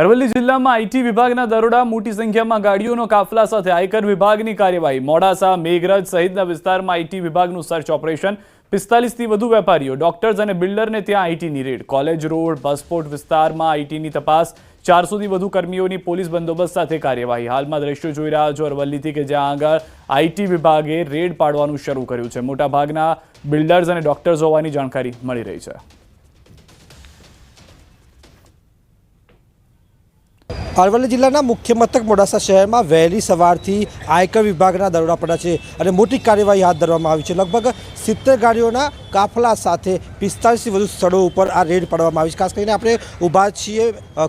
અરવલ્લી જિલ્લામાં આઈટી વિભાગના દરોડા મોટી સંખ્યામાં ગાડીઓનો કાફલા સાથે આયકર વિભાગની કાર્યવાહી. મોડાસા, મેઘરજ સહિતના વિસ્તારમાં આઈટી વિભાગનું સર્ચ ઓપરેશન. પિસ્તાલીસથી વધુ વેપારીઓ, ડોક્ટર્સ અને બિલ્ડરને ત્યાં આઈટીની રેડ. કોલેજ રોડ, બસપોર્ટ વિસ્તારમાં આઈટીની તપાસ. ચારસોથી વધુ કર્મીઓની પોલીસ બંદોબસ્ત સાથે કાર્યવાહી. હાલમાં દ્રશ્યો જોઈ રહ્યા છો અરવલ્લીથી કે જ્યાં આગળ આઈટી વિભાગે રેડ પાડવાનું શરૂ કર્યું છે. મોટાભાગના બિલ્ડર્સ અને ડોક્ટર્સ હોવાની જાણકારી મળી રહી છે. અરવલ્લી જિલ્લાના મુખ્ય મથક મોડાસા શહેરમાં વહેલી સવારથી આયકર વિભાગના દરોડા પડ્યા છે અને મોટી કાર્યવાહી હાથ ધરવામાં આવી છે. લગભગ સિત્તેર ગાડીઓના કાફલા સાથે પિસ્તાળીસથી વધુ સ્થળો ઉપર આ રેડ પાડવામાં આવી છે. ખાસ કરીને આપણે ઊભા છીએ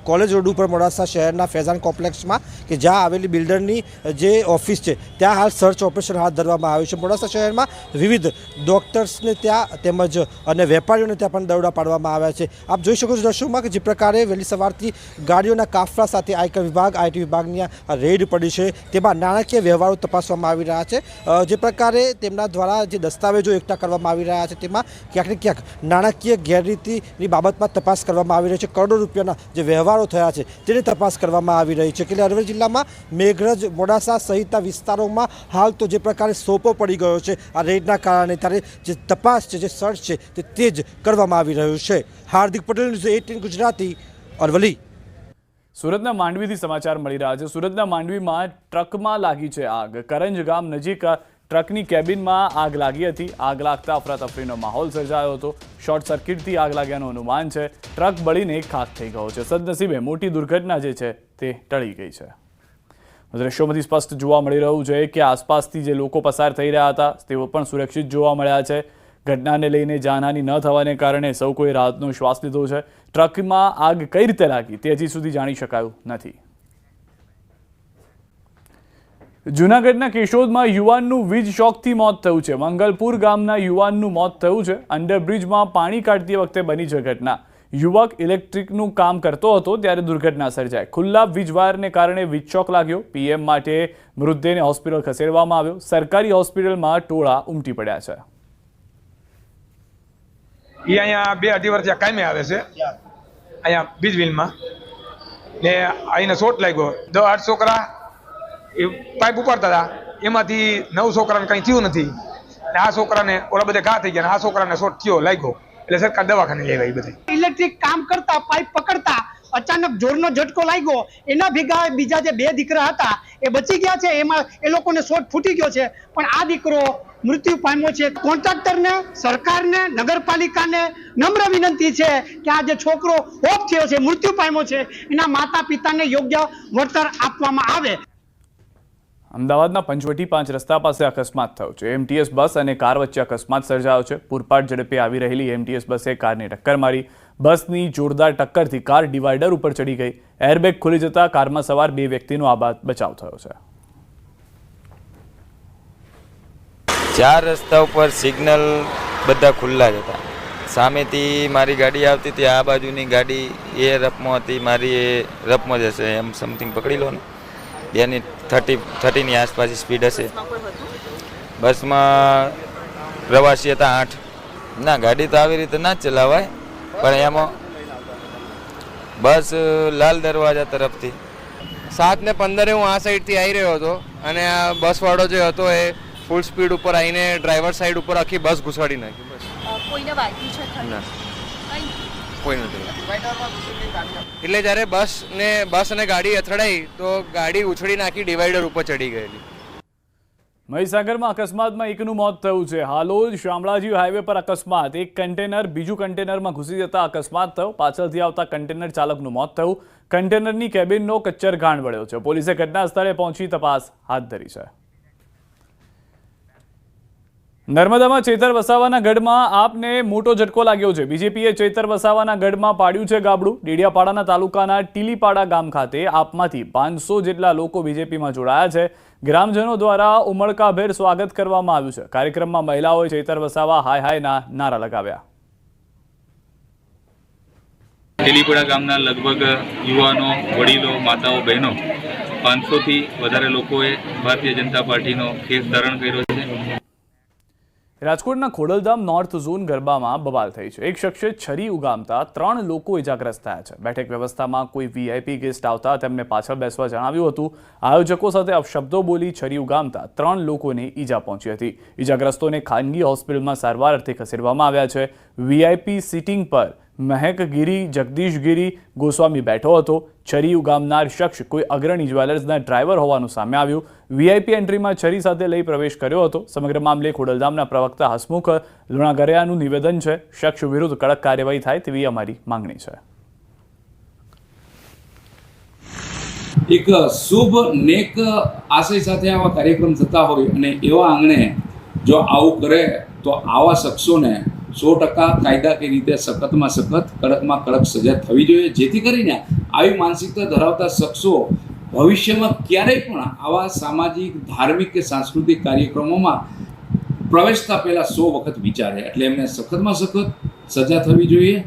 કોલેજ રોડ ઉપર મોડાસા શહેરના ફેઝાન કોમ્પ્લેક્સમાં કે જ્યાં આવેલી બિલ્ડરની જે ઓફિસ છે, ત્યાં હાલ સર્ચ ઓપરેશન હાથ ધરવામાં આવ્યું છે. મોડાસા શહેરમાં વિવિધ ડોક્ટર્સને ત્યાં તેમજ, અને વેપારીઓને ત્યાં પણ દરોડા પાડવામાં આવ્યા છે. આપ જોઈ શકો છો દર્શકોમાં કે જે પ્રકારે વહેલી સવારથી ગાડીઓના કાફલા સાથે આયકર વિભાગ આઈટી વિભાગની રેડ પડી છે. તેમાં નાણાકીય વ્યવહારો તપાસવામાં આવી રહ્યા છે. જે પ્રકારે તેમના દ્વારા જે દસ્તાવેજો એકઠા કરવામાં આવી રહ્યા છે. તેમાં ક્યાંક ને ક્યાંક નાણાકીય ગેરરીતિની બાબતમાં તપાસ કરવામાં આવી રહી છે. કરોડો રૂપિયાના જે વ્યવહારો થયા છે તેની તપાસ કરવામાં આવી રહી છે. એટલે અરવલ્લી જિલ્લામાં મેઘરજ, મોડાસા સહિતના વિસ્તારોમાં હાલ તો જે પ્રકારે સોપો પડી ગયો છે. આ રેડના કારણે ત્યારે જે તપાસ છે, જે સર્ચ છે તે તેજ કરવામાં આવી રહ્યું છે. Hardik Patel news eighteen Gujarati, Aravalli. સુરતના માંડવીથી સમાચાર મળી રહ્યા છે. સુરતના માંડવીમાં ટ્રકમાં લાગી છે આગ. કરંજ ગામ નજીક ટ્રકની કેબિનમાં આગ લાગી હતી. આગ લાગતા અફરાતફરીનો માહોલ સર્જાયો હતો. શોર્ટ સર્કિટથી આગ લાગ્યાનું અનુમાન છે. ટ્રક બળીને ખાક થઈ ગયો છે. સદનસીબે મોટી દુર્ઘટના જે છે તે ટળી ગઈ છે. દ્રશ્યોમાંથી સ્પષ્ટ જોવા મળી રહ્યું છે કે આસપાસથી જે લોકો પસાર થઈ રહ્યા હતા, તેઓ પણ સુરક્ષિત જોવા મળ્યા છે. ઘટનાને લઈને જાનહાની ન થવાને કારણે સૌ કોઈ રાહતનો શ્વાસ લીધો છે. ટ્રકમાં આગ કઈ રીતે લાગી તે હજી સુધી જાણી શકાયું નથી. જૂનાગઢના કેશોદમાં યુવાનનું વીજ શોકથી મોત થયું છે. મંગલપુર ગામના યુવાનનું મોત થયું છે. અંડરબ્રિજમાં પાણી કાઢતી વખતે બની છે ઘટના. યુવક ઇલેક્ટ્રિકનું કામ કરતો હતો ત્યારે દુર્ઘટના સર્જાઈ. ખુલ્લા વીજવાયરને કારણે વીજ શોક લાગ્યો. પીએમ માટે મૃતદેહને હોસ્પિટલ ખસેડવામાં આવ્યો. સરકારી હોસ્પિટલમાં ટોળા ઉમટી પડ્યા છે. એ અહીંયા બે અઢી વર્ષ કાયમે આવે છે. અહીંયા બીજ વિલમાં ને આઈને લાગ્યો. છોકરા એ પાઇપ ઉપાડતા હતા. એમાંથી નવ છોકરાને કંઈ થયું નથી. ને આ છોકરાને ઓલા બધા ઘા થઈ ગયા આ છોકરાને શોટ થયો, લાગ્યો. એટલે સરકાર દવાખાને લઈ આવી બધી. ઇલેક્ટ્રિક કામ કરતા, પાઇપ પકડતા, અચાનક જોરનો ઝટકો લાગ્યો. એના ભેગા બીજા જે બે દીકરા હતા, એ બચી ગયા છે. એમાં એ લોકોને શોટ ફૂટી ગયો છે. પણ આ દીકરો મૃત્યુ પામ્યો છે. કોન્ટ્રાક્ટરને, સરકારને, નગરપાલિકાને નમ્ર વિનંતી છે કે આ જે છોકરો ઓફ થયો છે, મૃત્યુ પામ્યો છે, એના માતા પિતાને યોગ્ય વળતર આપવામાં આવે. અમદાવાદના પંચવટી પાંચ રસ્તા પાસે અકસ્માત થયો છે. એમટીએસ બસ અને કાર વચ્ચે અકસ્માત સર્જાયો છે. પૂરપાટ ઝડપે આવી રહેલી એમટીએસ બસે કારને ટક્કર મારી. બસની જોરદાર ટક્કરથી કાર ડિવાઈડર ઉપર ચડી ગઈ. એરબેગ ખુલી જતા કારમાં સવાર બે વ્યક્તિનો આબાદ બચાવ થયો છે. ચાર રસ્તા ઉપર સિગ્નલ બધા ખુલ્લા જ હતા. સામેથી મારી ગાડી આવતી હતી, આ બાજુની ગાડી એ રફમાં હતી, મારી એ રફમાં જશે એમ સમથિંગ પકડી લો ને. બેની થર્ટી થર્ટીની આસપાસ સ્પીડ હશે. બસમાં પ્રવાસી હતા આઠ. ના ગાડી તો આવી રીતે ના ચલાવાય પણ એમાં બસ લાલ દરવાજા તરફથી. સાત ને પંદરે હું આ સાઈડથી આવી રહ્યો હતો અને આ બસવાળો જે હતો એ ફૂલ સ્પીડ ઉપર આવીને ડ્રાઈવર સાઈડ ઉપર આખી બસ ઘુસાડી નાખી બસ. કોઈને વાગ્યું છે ના. કંઈ નથી. એટલે જ્યારે બસ ને, બસ અને ગાડી અથડાઈ, તો ગાડી ઉછળી નાખી ડિવાઈડર ઉપર ચડી ગયેલી. મહીસાગરમાં અકસ્માતમાં એકનું મોત થયું છે. હાલોલ શામળાજી હાઈવે પર અકસ્માત. એક કન્ટેનર બીજું કન્ટેનરમાં ઘૂસી જતા અકસ્માત થયો. પાછળથી આવતા કન્ટેનર ચાલકનું મોત થયું. કન્ટેનરની કેબિનનો કચ્ચર ઘાણ વળ્યો છે. પોલીસે ઘટના સ્થળે પહોંચી તપાસ હાથ ધરી છે. નર્મદામાં ચેતર વસાવાના ગઢમાં આપને મોટો ઝટકો લાગ્યો છે. બીજેપીએ ચેતર વસાવાના ગઢમાં પાડ્યું છે ગાબડું. ડેડિયાપાડાના તાલુકાના ટીલીપાડા ગામ ખાતે આપમાંથી પાંચસો જેટલા લોકો બીજેપીમાં જોડાયા છે. ગ્રામજનો દ્વારા ઉમળકાભેર સ્વાગત કરવામાં આવ્યું છે. કાર્યક્રમમાં મહિલાઓએ ચેતર વસાવા હાય હાયના નારા લગાવ્યા. તેલીપડા ગામના લગભગ યુવાનો, વડીલો, માતાઓ, બહેનો પાંચસોથી વધારે લોકોએ ભારતીય જનતા પાર્ટીનો કેસ ધારણ કર્યો છે. રાજકોટના ખોડલધામ નોર્થ ઝોન ગરબામાં બબાલ થઈ છે. એક શખ્સે છરી ઉગામતા ત્રણ લોકો ઇજાગ્રસ્ત થયા છે. બેઠક વ્યવસ્થામાં કોઈ વીઆઈપી ગેસ્ટ આવતા તેમને પાછળ બેસવા જણાવ્યું હતું. આયોજકો સાથે અપશબ્દો બોલી છરી ઉગામતા ત્રણ લોકોને ઈજા પહોંચી હતી. ઈજાગ્રસ્તોને ખાનગી હોસ્પિટલમાં સારવાર અર્થે ખસેડવામાં આવ્યા છે. વીઆઈપી સિટિંગ પર મહેક ગીરી જગદીશ ગીરી ગોસ્વામી બેઠો હતો. છરી ઉગામનાર શખ્સ કોઈ અગ્રણી જ્વેલર્સના ડ્રાઈવર હોવાનું સામે આવ્યું. વીઆઈપી એન્ટ્રીમાં છરી સાથે લઈ પ્રવેશ કર્યો હતો. સમગ્ર મામલે ખોડલધામના પ્રવક્તા હસમુખ લુણાગરિયાનું નિવેદન છે. શખ્સ વિરુદ્ધ કડક કાર્યવાહી થાય તેવી અમારી માંગણી છે. એક શુભ નેક આશય સાથે આવા કાર્યક્રમ થતા હોય અને એવા આંગણે જો આવું કરે તો આવા શખ્સોને સો ટકા કાયદાકીય રીતે સખતમાં સખત, કડકમાં કડક સજા થવી જોઈએ. જેથી કરીને આવી માનસિકતા ધરાવતા શખ્સો ભવિષ્યમાં ક્યારેય પણ આવા સામાજિક, ધાર્મિક કે સાંસ્કૃતિક કાર્યક્રમોમાં પ્રવેશતા પહેલાં સો વખત વિચારે. એટલે એમને સખતમાં સખત સજા થવી જોઈએ.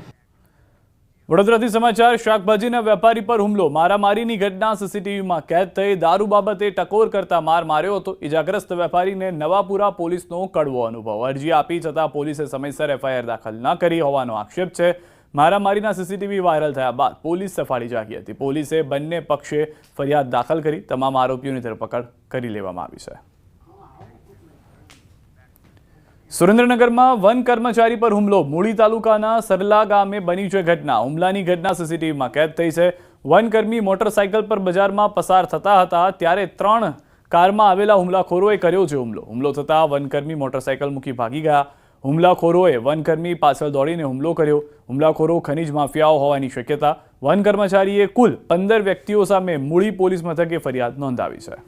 વડોદરાથી સમાચાર, શાકભાજીના વેપારી પર હુમલો. મારામારીની ઘટના સીસીટીવીમાં. કેદ થઈ દારૂ બાબતે ટકોર કરતા માર માર્યો હતો. ઇજાગ્રસ્ત વેપારીને નવાપુરા પોલીસનો કડવો અનુભવ. અરજી આપી છતાં પોલીસે સમયસર એફઆઈઆર દાખલ ન કરી હોવાનો આક્ષેપ છે. મારામારીના સીસીટીવી વાયરલ થયા બાદ પોલીસ સફાળી જાગી હતી. પોલીસે બંને પક્ષે ફરિયાદ દાખલ કરી. તમામ આરોપીઓની ધરપકડ કરી લેવામાં આવી છે. સુરેન્દ્રનગરમાં વન કર્મચારી પર હુમલો. મૂળી તાલુકાના સરલા ગામે બની છે ઘટના. હુમલાની ઘટના સીસીટીવીમાં કેદ થઈ છે. વનકર્મી મોટરસાયકલ પર બજારમાં પસાર થતા હતા ત્યારે ત્રણ કારમાં આવેલા હુમલાખોરોએ કર્યો છે હુમલો. હુમલો થતાં વનકર્મી મોટરસાયકલ મૂકી ભાગી ગયા. હુમલાખોરોએ વનકર્મી પાછળ દોડીને હુમલો કર્યો. હુમલાખોરો ખનીજ માફિયાઓ હોવાની શક્યતા. વન કર્મચારીએ કુલ પંદર વ્યક્તિઓ સામે મૂળી પોલીસ મથકે ફરિયાદ નોંધાવી છે.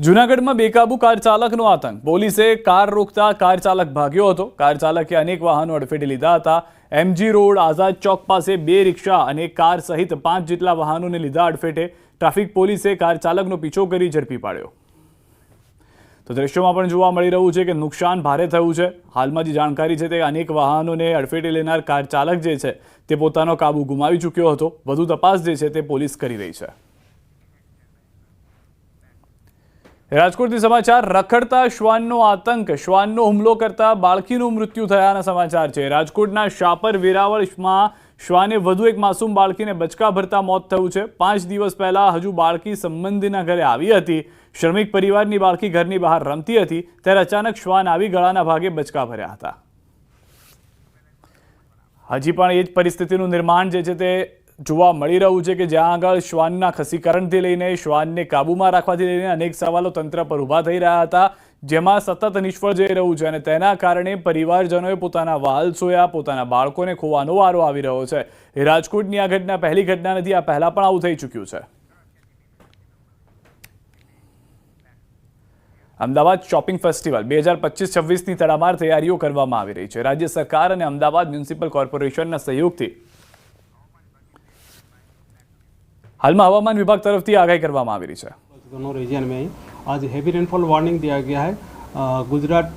જૂનાગઢમાં બેકાબુ કાર ચાલકનો આતંક. પોલીસે કાર રોકતા કાર ચાલક ભાગ્યો હતો. કાર ચાલકે અનેક વાહનો અડફેટે લીધા હતા. એમજી રોડ, આઝાદ ચોક પાસે બે રિક્ષા અને કાર સહિત પાંચ જેટલા વાહનોને લીધા અડફેટે. ટ્રાફિક પોલીસે કાર ચાલકનો પીછો કરી ઝડપી પાડ્યો. તો દ્રશ્યોમાં પણ જોવા મળી રહ્યું છે કે નુકસાન ભારે થયું છે. હાલમાં જે જાણકારી છે તે અનેક વાહનોને અડફેટે લેનાર કાર ચાલક જે છે તે પોતાનો કાબુ ગુમાવી ચૂક્યો હતો. વધુ તપાસ જે છે તે પોલીસ કરી રહી છે. રાજકોટથી સમાચાર, રખડતા શ્વાનનો આતંક. શ્વાનનો હુમલો કરતા બાળકીનું મૃત્યુ થયાના સમાચાર છે. રાજકોટના શાપર વેરાવળમાં શ્વાને વધુ એક માસૂમ બાળકીને બચકા ભરતા મોત થયું છે. પાંચ દિવસ પહેલા હજુ બાળકી સંબંધીના ઘરે આવી હતી. શ્રમિક પરિવારની બાળકી ઘરની બહાર રમતી હતી. ત્યારે અચાનક શ્વાન આવી ગળાના ભાગે બચકા ભર્યા હતા. હજી પણ એ જ પરિસ્થિતિનું નિર્માણ જે છે તે જોવા મળી રહ્યું છે કે જ્યાં આગળ શ્વાનના ખસીકરણથી લઈને શ્વાનને કાબૂમાં રાખવાથી લઈને અનેક સવાલો તંત્ર પર ઊભા થઈ રહ્યા હતા, જેમાં સતત નિષ્ફળ જઈ રહ્યું છે અને તેના કારણે પરિવારજનોએ પોતાના વાલ સોયા, પોતાના બાળકોને ખોવાનો વારો આવી રહ્યો છે. રાજકોટની આ ઘટના, પહેલી ઘટના નથી, આ પહેલા પણ આવું થઈ ચૂક્યું છે. અમદાવાદ શોપિંગ ફેસ્ટિવલ, બે હજાર પચીસ છવ્વીસની તડામાર તૈયારીઓ કરવામાં આવી રહી છે. રાજ્ય સરકાર અને અમદાવાદ મ્યુનિસિપલ કોર્પોરેશનના સહયોગથી હાલમાં હવામાન વિભાગ તરફથી આગાહી કરવામાં આવી રહી છે दोनों रीजन में ही आज हैवी रेनफॉल वार्निंग दिया गया है अ, गुजरात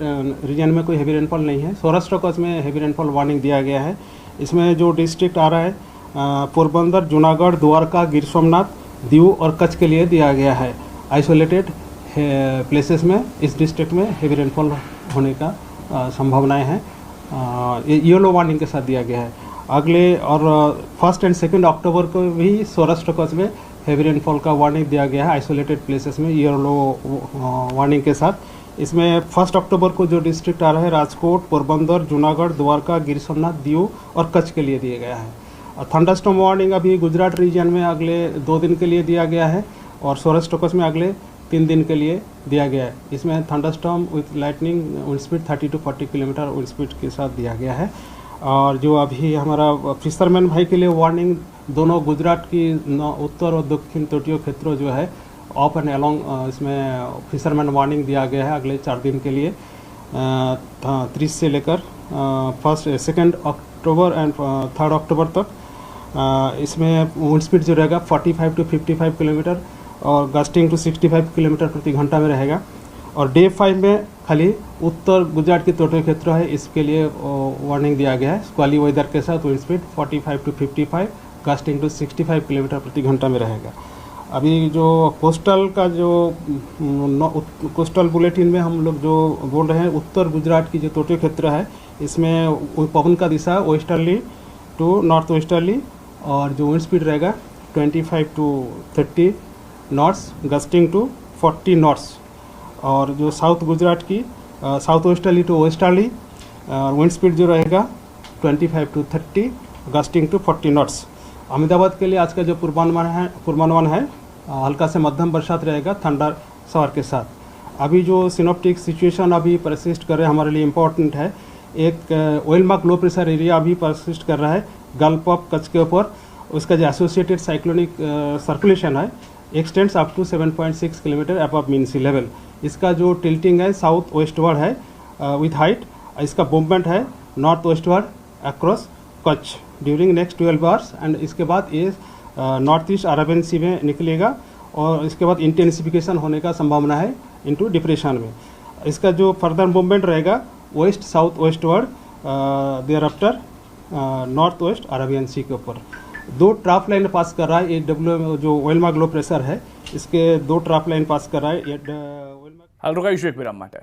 रीजन में कोई हैवी रेनफॉल नहीं है सौराष्ट्र कच्छ में हैवी रेनफॉल वार्निंग दिया गया है इसमें जो डिस्ट्रिक्ट आ रहा है अ, पोरबंदर जूनागढ़ द्वारका गिर सोमनाथ दीव और कच्छ के लिए दिया गया है आइसोलेटेड प्लेसेस में इस डिस्ट्रिक्ट में हैवी रेनफॉल होने का अ, संभावनाएं हैं अ, ये येलो वार्निंग के साथ दिया गया है अगले और फ़र्स्ट एंड सेकेंड अक्टूबर को भी सौराष्ट्र कच्छ में हैवी रेनफॉल का वार्निंग दिया गया है आइसोलेटेड प्लेसेस में येलो वार्निंग के साथ। इसमें फ़र्स्ट अक्टूबर को जो डिस्ट्रिक्ट आ रहा है, राजकोट, पोरबंदर, जूनागढ़, द्वारका, गिर सोमनाथ, दीव और कच्छ के लिए दिया गया है। और थंडरस्टॉर्म वार्निंग अभी गुजरात रीजन में अगले दो दिन के लिए दिया गया है और सौराष्ट्र कच्छ में अगले तीन दिन के लिए दिया गया है। इसमें thunderstorm with lightning wind speed thirty to forty kilometer wind speed के साथ दिया गया है। और जो अभी हमारा फिशरमैन भाई के लिए वार्निंग दोनों गुजरात की उत्तर और दक्षिण तटीय क्षेत्रों जो है ऑफ़ एंड अलोंग इसमें फिशरमैन वार्निंग दिया गया है अगले चार दिन के लिए। तीस से लेकर first second October and third October तक। इसमें विंड स्पीड जो रहेगा 45 टू 55 किलोमीटर और गस्टिंग टू 65 किलोमीटर प्रति घंटा में रहेगा। और डे फाइव में खाली उत्तर गुजरात के तटीय क्षेत्र है, इसके लिए वार्निंग दिया गया है। स्क्वाली वेदर के साथ wind speed 45 to 55 gusting to 65 kilometer प्रति घंटा में रहेगा। अभी जो कोस्टल का जो कोस्टल बुलेटिन में हम लोग जो बोल रहे हैं, उत्तर गुजरात की जो तटीय क्षेत्र है, इसमें पवन का दिशा वेस्टर्ली टू नॉर्थ वेस्टर्ली और जो विंड स्पीड रहेगा 25 to 30 knots gusting to 40 knots और जो साउथ गुजरात की south westerly to westerly wind speed जो रहेगा 25 to 30 gusting to 40 knots Ahmedabad के लिए आज का जो पूर्वानुमान है पूर्वानुमान है हल्का से मध्यम बरसात रहेगा थंडर सवार के साथ। अभी जो सिनोप्टिक सिचुएशन अभी परसिस्ट कर रहे हैं, हमारे लिए इम्पोर्टेंट है। एक well marked low pressure area अभी परसिस्ट कर रहा है गल्फ ऑफ़ कच्छ के ऊपर। उसका जो एसोसिएटेड साइक्लोनिक सर्कुलेशन है extends up to 7.6 kilometre above mean sea level इसका जो टिल्टिंग है साउथ वेस्टवर्ड है विथ हाइट इसका मूवमेंट है north westward across Kutch during next twelve hours and इसके बाद ये नॉर्थ ईस्ट अरबियन सी में निकलेगा और इसके बाद इंटेंसिफिकेशन होने का संभावना है इनटू डिप्रेशन में। इसका जो फर्दर मूवमेंट रहेगा west south westward thereafter north west Arabian sea के ऊपर। दो ट्राफ लाइन पास कर रहा है ये डब्ल्यू जो वेलमार्क लो प्रेशर है इसके दो ट्राफ लाइन पास कर रहा है ये वेलमार्क હાલ રોકાઈશું એક વિરામ માટે